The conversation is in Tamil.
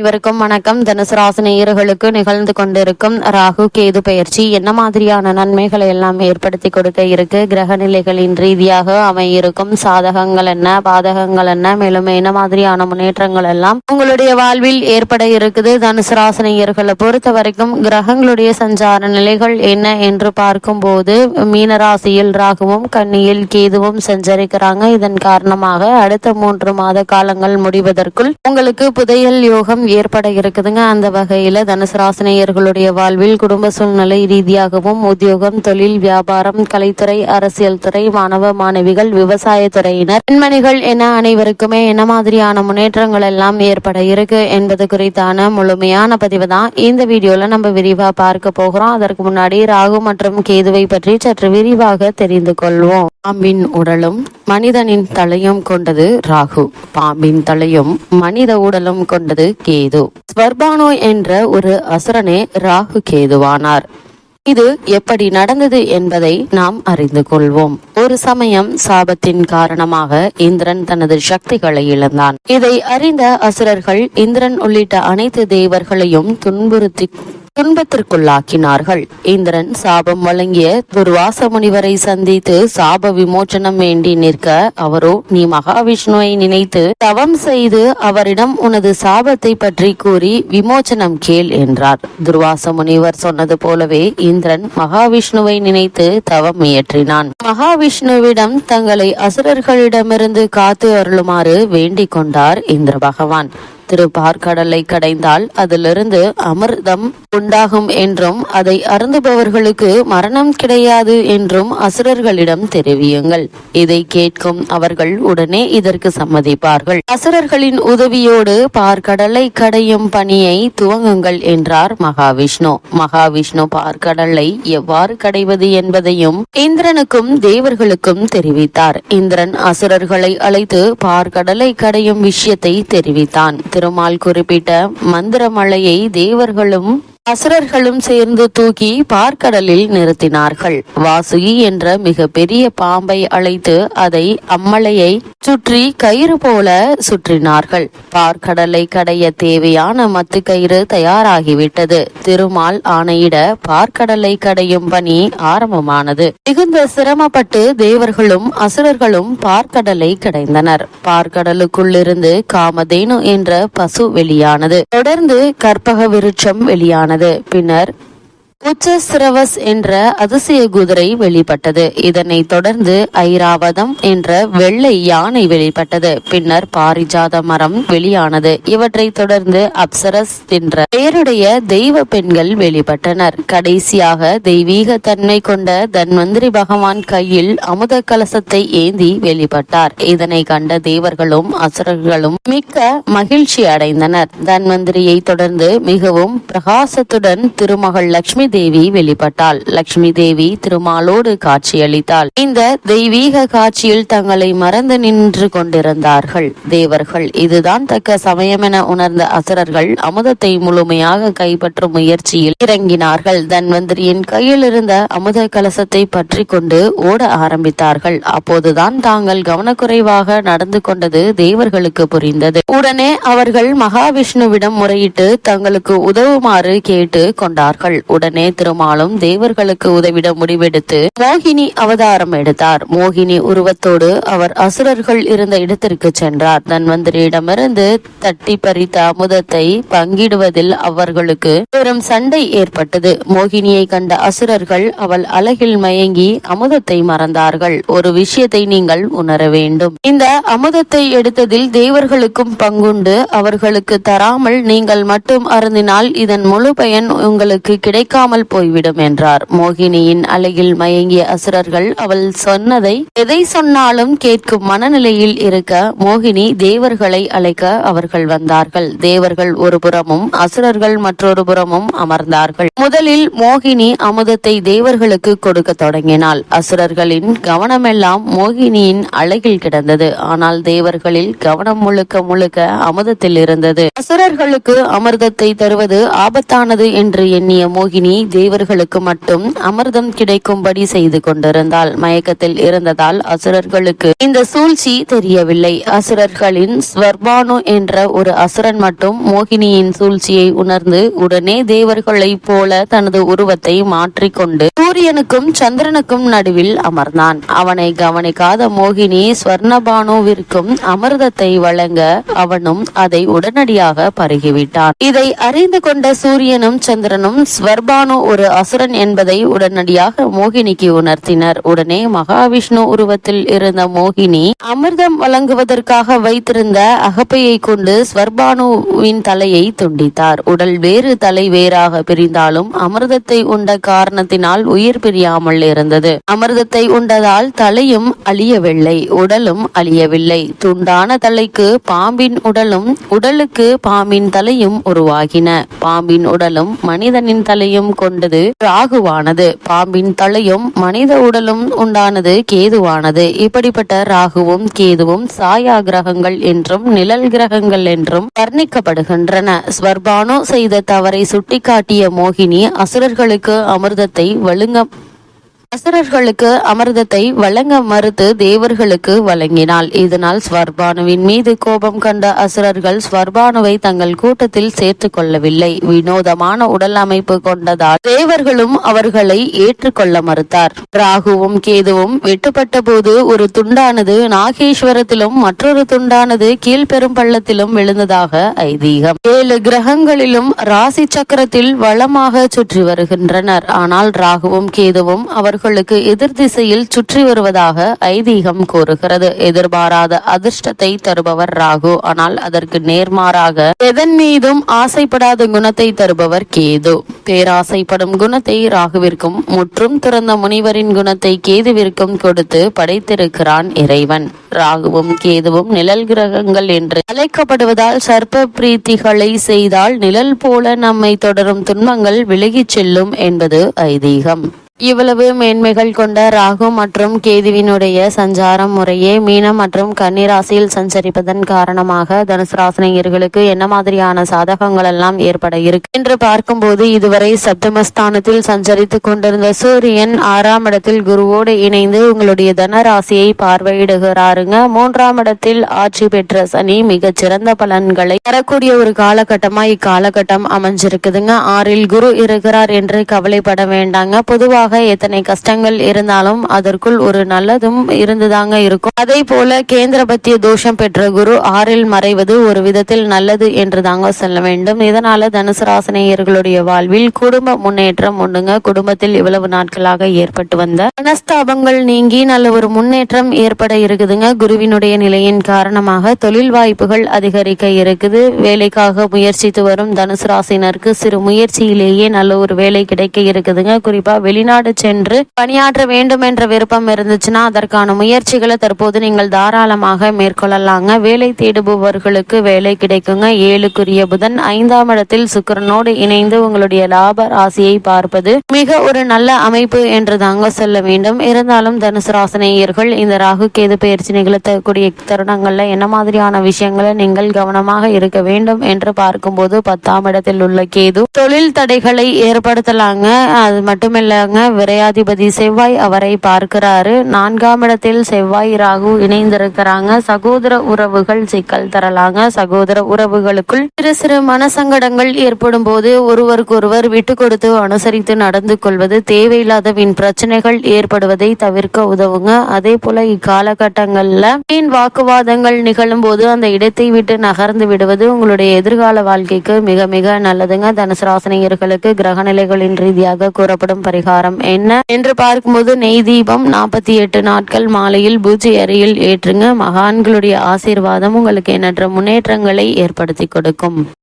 இவருக்கும் வணக்கம். தனுசு ராசினியர்களுக்கு நிகழ்ந்து கொண்டிருக்கும் ராகு கேது பயிற்சி என்ன மாதிரியான நன்மைகளை எல்லாம் ஏற்படுத்தி கொடுக்க இருக்கு? கிரக நிலைகளின் ரீதியாக அமையிருக்கும் சாதகங்கள் என்ன பாதகங்கள் என்ன மேலும் என்ன மாதிரியான முன்னேற்றங்கள் எல்லாம் உங்களுடைய வாழ்வில் ஏற்பட இருக்குது? தனுசு ராசினியர்களை பொறுத்த வரைக்கும் கிரகங்களுடைய சஞ்சார நிலைகள் என்ன என்று பார்க்கும்போது போது மீனராசியில் ராகுவும் கன்னியில் கேதுவும் சஞ்சரிக்கிறாங்க. இதன் காரணமாக அடுத்த மூன்று மாத காலங்கள் முடிவதற்குள் உங்களுக்கு புதையல் யோகம் ஏற்பட இருக்குதுங்க. அந்த வகையில தனுசு ராசினியர்களுடைய வாழ்வில் குடும்ப சூழ்நிலை ரீதியாகவும் உத்தியோகம் தொழில் வியாபாரம் கலைத்துறை அரசியல் துறை மாணவ மாணவிகள் விவசாய துறையினர் பெண்மணிகள் என அனைவருக்குமே என்ன மாதிரியான முன்னேற்றங்கள் எல்லாம் ஏற்பட இருக்கு என்பது குறித்தான முழுமையான பதிவு தான் இந்த வீடியோல நம்ம விரிவா பார்க்க போகிறோம். அதற்கு முன்னாடி ராகு மற்றும் கேதுவை பற்றி சற்று விரிவாக தெரிந்து கொள்வோம். பாம்பின் உடலும் மனிதனின் தலையும் கொண்டது ராகு. பாம்பின் தலையும் மனித உடலும் கொண்டது கேது. ஸ்வர்பானோ என்ற ஒரு அசுரனே ராகு கேதுவானார். இது எப்படி நடந்தது என்பதை நாம் அறிந்து கொள்வோம். ஒரு சமயம் சாபத்தின் காரணமாக இந்திரன் தனது சக்திகளை இழந்தான். இதை அறிந்த அசுரர்கள் இந்திரன் உள்ளிட்ட அனைத்து தேவர்களையும் துன்புறுத்தி துன்பத்திற்குள்ளாக்கினார்கள். இந்திரன் சாபம் வழங்கிய துர்வாச முனிவரை சந்தித்து சாப விமோச்சனம் வேண்டி நிற்க அவரோ நீ மகாவிஷ்ணுவை நினைத்து தவம் செய்து அவரிடம் உனது சாபத்தை பற்றி கூறி விமோச்சனம் கேள் என்றார். துர்வாச முனிவர் சொன்னது போலவே இந்திரன் மகாவிஷ்ணுவை நினைத்து தவம் இயற்றினான் மகாவிஷ்ணுவிடம் தங்களை அசுரர்களிடமிருந்து காத்து அருளுமாறு வேண்டிக் கொண்டார் இந்திர பகவான். திருப்பார்கடலை கடைந்தால் அதிலிருந்து அமிர்தம் உண்டாகும் என்றும் அதை அருந்துபவர்களுக்கு மரணம் கிடையாது என்றும் அசுரர்களிடம் தெரிவியுங்கள். இதை கேட்கும் அவர்கள் உடனே இதற்கு சம்மதிப்பார்கள். அசுரர்களின் உதவியோடு பார்க்கடலை கடையும் பணியை துவங்குங்கள் என்றார் மகாவிஷ்ணு. மகாவிஷ்ணு பார்க்கடலை எவ்வாறு கடைவது என்பதையும் இந்திரனுக்கும் தேவர்களுக்கும் தெரிவித்தார். இந்திரன் அசுரர்களை அழைத்து பார்க்கடலை கடையும் விஷயத்தை தெரிவித்தான். திருமால் குறிப்பிட்ட மந்திரமலையை தேவர்களும் அசுரர்களும் சேர்ந்து தூக்கி பார்க்கடலில் நிறுத்தினார்கள். வாசுகி என்ற மிக பெரிய பாம்பை அழைத்து அதை அம்மலையை சுற்றி கயிறு போல சுற்றினார்கள். பார்க்கடலை கடைய தேவையான மத்து கயிறு தயாராகிவிட்டது. திருமால் ஆணையிட பார்க்கடலை கடையும் பணி ஆரம்பமானது. மிகுந்த சிரமப்பட்டு தேவர்களும் அசுரர்களும் பார்க்கடலை கடைந்தனர். பார்க்கடலுக்குள்ளிருந்து காமதேனு என்ற பசு வெளியானது. தொடர்ந்து கற்பக விருட்சம் வெளியானது. பின்னர் உச்சஸ்ரவஸ் என்ற அதிசய குதிரை வெளிப்பட்டது. இதனைத் தொடர்ந்து ஐராவதம் என்ற வெள்ளை யானை வெளிப்பட்டது. பின்னர் பாரிஜாத மரம் வெளியானது. இவற்றை தொடர்ந்து அப்சரஸ் என்ற பெயருடைய தெய்வ பெண்கள் வெளிப்பட்டனர். கடைசியாக தெய்வீக தன்மை கொண்ட தன்வந்திரி பகவான் கையில் அமுத கலசத்தை ஏந்தி வெளிப்பட்டார். இதனை கண்ட தேவர்களும் அசுரர்களும் மிக்க மகிழ்ச்சி அடைந்தனர். தன்வந்திரியை தொடர்ந்து மிகவும் பிரகாசத்துடன் திருமகள் லட்சுமி தேவி வெளிப்பட்டாள். லட்சுமி தேவி திருமாலோடு காட்சியளித்தாள். இந்த தெய்வீக காட்சியில் தங்களை மறந்து நின்று கொண்டிருந்தார்கள். தேவர்கள் இதுதான் தக்க சமயம் என உணர்ந்த அசுரர்கள் அமுதத்தை முழுமையாக கைப்பற்றும் முயற்சியில் இறங்கினார்கள். தன்வந்திரியின் கையில் இருந்த அமுத கலசத்தை பற்றி கொண்டு ஓட ஆரம்பித்தார்கள். அப்போதுதான் தாங்கள் கவனக்குறைவாக நடந்து கொண்டது தேவர்களுக்கு புரிந்தது. உடனே அவர்கள் மகாவிஷ்ணுவிடம் முறையிட்டு தங்களுக்கு உதவுமாறு கேட்டு கொண்டார்கள். உடனே திருமாலும் தேவர்களுக்கு உதவிட முடிவெடுத்து மோகினி அவதாரம் எடுத்தார். மோகினி உருவத்தோடு அவர் அசுரர்கள் இருந்த இடத்திற்கு சென்றார். தன்வந்திரியிடமிருந்து தட்டி பறித்த அமுதத்தை பங்கிடுவதில் அவர்களுக்கு பெரும் சண்டை ஏற்பட்டது. மோகினியை கண்ட அசுரர்கள் அவள் அழகில் மயங்கி அமுதத்தை மறந்தார்கள். ஒரு விஷயத்தை நீங்கள் உணர வேண்டும். இந்த அமுதத்தை எடுத்ததில் தேவர்களுக்கும் பங்குண்டு. அவர்களுக்கு தராமல் நீங்கள் மட்டும் அருந்தினால் இதன் முழு பயன் உங்களுக்கு இல்லாமல் போய்விடும் என்றார். மோகினியின் அழகில் மயங்கிய அசுரர்கள் அவள் சொன்னதை எதை சொன்னாலும் கேட்கும் மனநிலையில் இருக்க மோகினி தேவர்களை அழைக்க அவர்கள் வந்தார்கள். தேவர்கள் ஒரு புறமும் அசுரர்கள் மற்றொரு புறமும் அமர்ந்தார்கள். முதலில் மோகினி அமுதத்தை தேவர்களுக்கு கொடுக்க தொடங்கினாள். அசுரர்களின் கவனமெல்லாம் மோகினியின் அழகில் கிடந்தது. ஆனால் தேவர்களில் கவனம் முழுக்க முழுக்க அமுதத்தில் இருந்தது. அசுரர்களுக்கு அமிர்தத்தை தருவது ஆபத்தானது என்று எண்ணிய மோகினி மோகினி தேவர்களுக்கு மட்டும் அமிர்தம் கிடைக்கும்படி செய்து கொண்டிருந்தாள் மயக்கத்தில் இருந்ததால் அசுரர்களுக்கு இந்த சூழ்ச்சி தெரியவில்லை. அசுரர்களின் ஸ்வர்பானு என்ற ஒரு அசுரன் மட்டும் மோகினியின் சூழ்ச்சியை உணர்ந்து உடனே தேவர்களைப் போல தனது உருவத்தை மாற்றிக்கொண்டு சூரியனுக்கும் சந்திரனுக்கும் நடுவில் அமர்ந்தான். அவனை கவனிக்காத மோகினி ஸ்வர்ணபானுவிற்கும் அமிர்தத்தை வழங்க அவனும் அதை உடனடியாக பருகிவிட்டான். இதை அறிந்து கொண்ட சூரியனும் சந்திரனும் ஸ்வர்பானு ஒரு அசுரன் என்பதை உடனடியாக மோகினிக்கு உணர்த்தினர். உடனே மகாவிஷ்ணு உருவத்தில் இருந்த மோகினி அமிர்தம் வழங்குவதற்காக வைத்திருந்த அகப்பையை கொண்டு ஸ்வர்பானுவின் தலையை துண்டித்தார். உடல் வேறு தலை வேறாக பிரிந்தாலும் அமிர்தத்தை உண்ட காரணத்தினால் உயிர் பிரியாமல் இருந்தது. அமிர்தத்தை உண்டதால் தலையும் அழியவில்லை உடலும் அழியவில்லை. துண்டான தலைக்கு பாம்பின் உடலும் உடலுக்கு பாம்பின் தலையும் உருவாகின. பாம்பின் உடலும் மனிதனின் தலையும் கொண்டது ராகுவானது. பாம்பின் தலையும் மனித உடலும் உண்டானது கேதுவானது. இப்படிப்பட்ட ராகுவும் கேதுவும் சாயா கிரகங்கள் என்றும் நிழல் கிரகங்கள் என்றும் வர்ணிக்கப்படுகின்றன. ஸ்வர்பானோ செய்த தவறை சுட்டிக்காட்டிய மோகினி அசுரர்களுக்கு அமிர்தத்தை வழுங்க அசுரர்களுக்கு அமிர்தத்தை வழங்க மறுத்து தேவர்களுக்கு வழங்கினாள். இதனால் ஸ்வர்பானுவின் மீது கோபம் கண்ட அசுரர்கள் ஸ்வர்பானுவை தங்கள் கூட்டத்தில் சேர்த்துக் கொள்ளவில்லை. வினோதமான உடல் அமைப்பு கொண்டதால் தேவர்களும் அவர்களை ஏற்றுக்கொள்ள மறுத்தார். ராகுவும் கேதுவும் வெட்டுப்பட்ட போது ஒரு துண்டானது நாகேஸ்வரத்திலும் மற்றொரு துண்டானது கீழ்பெரும் பள்ளத்திலும் விழுந்ததாக ஐதீகம். ஏழு கிரகங்களிலும் ராசி சக்கரத்தில் வளமாக சுற்றி வருகின்றனர். ஆனால் ராகுவும் கேதுவும் அவர்கள் அவர்களுக்கு எதிர் திசையில் சுற்றி வருவதாக ஐதீகம் கூறுகிறது. எதிர்பாராத அதிர்ஷ்டத்தை தருபவர் ராகு. ஆனால் அதற்கு நேர்மாறாக எதன் மீதும் ஆசைப்படாத குணத்தை தருபவர் கேது. பேராசைப்படும் குணத்தை ராகுவிற்கும் முற்றும் திறந்த முனிவரின் குணத்தை கேதுவிற்கும் கொடுத்து படைத்திருக்கிறான் இறைவன். ராகுவும் கேதுவும் நிழல் கிரகங்கள் என்று அழைக்கப்படுவதால் சர்ப்ப பிரீத்திகளை செய்தால் நிழல் போல நம்மை தொடரும் துன்பங்கள் விலகிச் செல்லும் என்பது ஐதீகம். இவ்வளவு மேன்மைகள் கொண்ட ராகு மற்றும் கேதுவினுடைய சஞ்சாரம் முறையே மீனம் மற்றும் கன்னிராசியில் சஞ்சரிப்பதன் காரணமாக தனுசு ராசினியர்களுக்கு என்ன மாதிரியான சாதகங்கள் எல்லாம் ஏற்பட இருக்கு? என்று பார்க்கும்போது இதுவரை சப்தமஸ்தானத்தில் சஞ்சரித்து கொண்டிருந்த சூரியன் ஆறாம் இடத்தில் குருவோடு இணைந்து உங்களுடைய தனராசியை பார்வையிடுகிறாருங்க. மூன்றாம் இடத்தில் ஆட்சி பெற்ற சனி மிகச் சிறந்த பலன்களை தரக்கூடிய ஒரு காலகட்டமா இக்காலகட்டம் அமைஞ்சிருக்குதுங்க. ஆறில் குரு இருக்கிறார் என்று கவலைப்பட வேண்டாங்க. பொதுவாக எத்தனை கஷ்டங்கள் இருந்தாலும் அதற்குள் ஒரு நல்லதும் இருந்துதாங்க இருக்கும். அதே போல கேந்திர பத்திய தோஷம் பெற்ற குரு ஆறில் மறைவது ஒரு விதத்தில் நல்லது என்று தாங்க சொல்ல வேண்டும். இதனால தனுசு ராசினியர்களுடைய வாழ்வில் குடும்ப முன்னேற்றம் ஒண்ணுங்க குடும்பத்தில் இவ்வளவு நாட்களாக ஏற்பட்டு வந்த மனஸ்தாபங்கள் நீங்கி நல்ல ஒரு முன்னேற்றம் ஏற்பட இருக்குதுங்க. குருவினுடைய நிலையின் காரணமாக தொழில் வாய்ப்புகள் அதிகரிக்க இருக்குது. வேலைக்காக முயற்சித்து வரும் தனுசு ராசினருக்கு சிறு முயற்சியிலேயே நல்ல ஒரு வேலை கிடைக்க இருக்குதுங்க. குறிப்பா வெளிநாடு சென்று பணியாற்ற வேண்டும் என்ற விருப்பம் இருந்துச்சுன்னா அதற்கான முயற்சிகளை தற்போது நீங்கள் தாராளமாக மேற்கொள்ளலாங்க. வேலை தேடுபவர்களுக்கு வேலை கிடைக்குங்க. ஏழுக்குரிய புதன் ஐந்தாம் இடத்தில் சுக்கிரனோடு இணைந்து உங்களுடைய லாப ராசியை பார்ப்பது மிக ஒரு நல்ல அமைப்பு என்று தாங்க சொல்ல வேண்டும். இருந்தாலும் தனுசு ராசனேயர்கள் இந்த ராகு கேது பயிற்சி நிகழ்த்தக்கூடிய தருணங்கள்ல என்ன மாதிரியான விஷயங்களை நீங்கள் கவனமாக இருக்க வேண்டும் என்று பார்க்கும்போது பத்தாம் இடத்தில் உள்ள கேது தொழில் தடைகளை ஏற்படுத்தலாங்க. அது மட்டுமில்லாங்க விரையாதிபதி செவ்வாய் அவரை பார்க்கிறாரு. நான்காம் இடத்தில் செவ்வாய் ராகு இணைந்திருக்கிறாங்க. சகோதர உறவுகள் சிக்கல் தரலாங்க. சகோதர உறவுகளுக்குள் சிறு சிறு மனசங்கடங்கள் ஏற்படும் போது ஒருவருக்கொருவர் விட்டு கொடுத்து அனுசரித்து நடந்து கொள்வது தேவையில்லாத வின் பிரச்சனைகள் ஏற்படுவதை தவிர்க்க உதவுங்க. அதே போல இக்காலகட்டங்கள்ல வீண் வாக்குவாதங்கள் நிகழும் போது அந்த இடத்தை விட்டு நகர்ந்து விடுவது உங்களுடைய எதிர்கால வாழ்க்கைக்கு மிக மிக நல்லதுங்க. தனுசு ராசினியர்களுக்கு கிரகநிலைகளின் ரீதியாக கூறப்படும் பரிகாரம். என்ன? என்று பார்க்கும்போது நெய் தீபம் நாற்பத்தி எட்டு நாட்கள் மாலையில் பூஜை அறையில் ஏற்றுங்க. மகான்களுடைய ஆசீர்வாதம் உங்களுக்கு எண்ணற்ற முன்னேற்றங்களை ஏற்படுத்தி கொடுக்கும்.